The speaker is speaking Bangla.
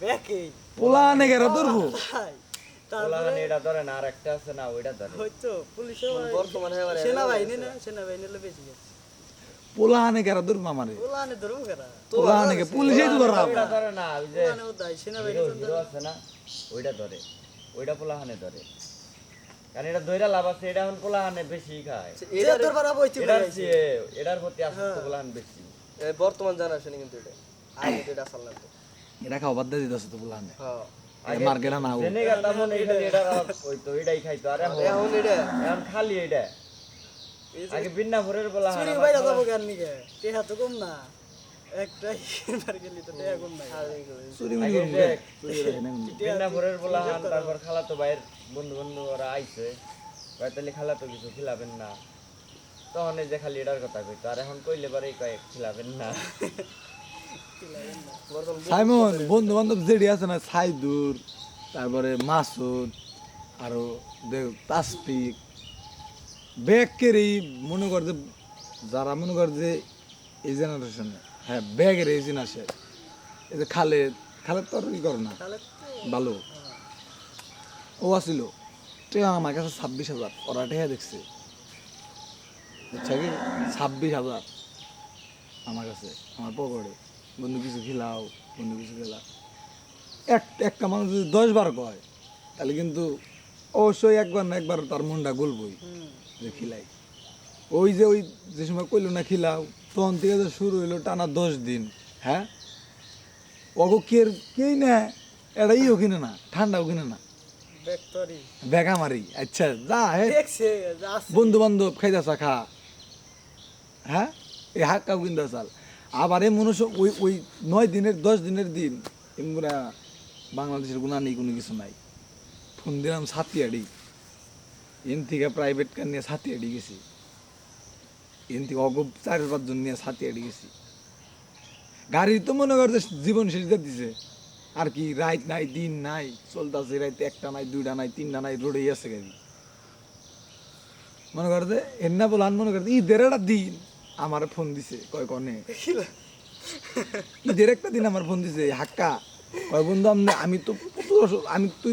ব্যাকে পোলা ধরবো? তারপরে এটা ধরে না আর আছে না ওইটা ধরে। হয়তো পুলিশে বর্তমানে সেনাবাহিনী না সেনাবাহিনী হলে বেশি গেছে। পোলা আনে গেরা ধরবো আমারে? ওলা কেরা? পোলা আনে গে তো ধরা ওইটা ধরে না ওই যে ওলা আনে ওদাই সেনাবাহিনী হিরো হিরো আছে না ওইটা ধরে। ওইটা পোলাহানে ধরে। কারণ এটা দইরা লাভ আছে এটা এখন পোলাহানে বেশি খায়। এটা তোর পারা বইতে এটার এটার প্রতি আসক্ত পোলাহান বেশি। বর্তমান জেনারেশনে কিন্তু এটা। আগে তো এটা আসল না তো এটা খাওয়া বাদ দিয়ে দিতেছে তো আনে। হ্যাঁ। না মনে তো এটাই খাইতো। আরে এখন এটা এখন খালি এটা আগে বিন্না ভোরের পোলাহান চুরি বাইরে যাব কেন নিকে? টেহা তো কম না। গেলি তো টেহা কম চুরি ভাইয়ের বন্ধু বন্ধু ওরা আইছে। তাহলে খালাতো কিছু খিলাবেন না। তখন এই যে খালি এটার কথা কইতো। আর এখন কইলে পরে কয় খিলাবেন না। সাইমন বন্ধু বান্ধব যেটি আছে না সাইদুর তারপরে মাসুদ আরও তাসপিক ব্যাগেরই মনে কর যে যারা মনে কর যে এই জেনারেশনে হ্যাঁ ব্যাগের এই জিনিস আসে এই যে খালেদ খালেদ তো আর ই করে না ভালো ও আসিল আমার কাছে ছাব্বিশ হাজার ওরা টেয়া দেখছে। বুঝছা কি? ছাব্বিশ হাজার আমার কাছে আমার পকেটে। বন্ধু কিছু খিলাও বন্ধু কিছু খেলাও। এক একটা মানুষ যদি দশ বার কয় তাহলে কিন্তু অবশ্যই একবার না একবার তার মনটা গলবই যে খিলাই। ওই যে ওই যে সময় কইলো না খিলাও তখন থেকে যে শুরু হইল টানা দশ দিন হ্যাঁ? ওগো কে কেই না এটা ইও কিনে না ঠান্ডাও কিনে না। ব্যাকটরি বেগা মারি আচ্ছা যা হে বন্ধু বান্ধব খাইতেছা খা হ্যাঁ? এই হাক্কাও কিনতে চাল। আবার এই মনুষ্য ওই ওই নয় দিনের, দশ দিনের দিন এমরা বাংলাদেশের গুণা নেই, কোনো কিছু নাই। ফোন দিলাম সাতিয়াড়ি। এন থেকে প্রাইভেট কার নিয়ে সাতিয়াড়ি গেছি। এন থেকে অগ চার পাঁচজন নিয়ে সাতিয়াড়ি গেছি। গাড়ি তো মনে করছে জীবন শেষ দিয়ে দিছে। আর কি, রাত নাই, দিন নাই, চলতেছে রাত একটা নাই, দুইটা নাই, তিনটা নাই, রোডেই আছে গাড়ি। মনে করতে এন্না বলান মনে করতে ঈদের একটা দিন। আমার ফোন দিছে। কয় কনে ঈদের একটা দিন আমার ফোন দিছে হাক্কা। কয় বন্ধু আমি তো আমি তুই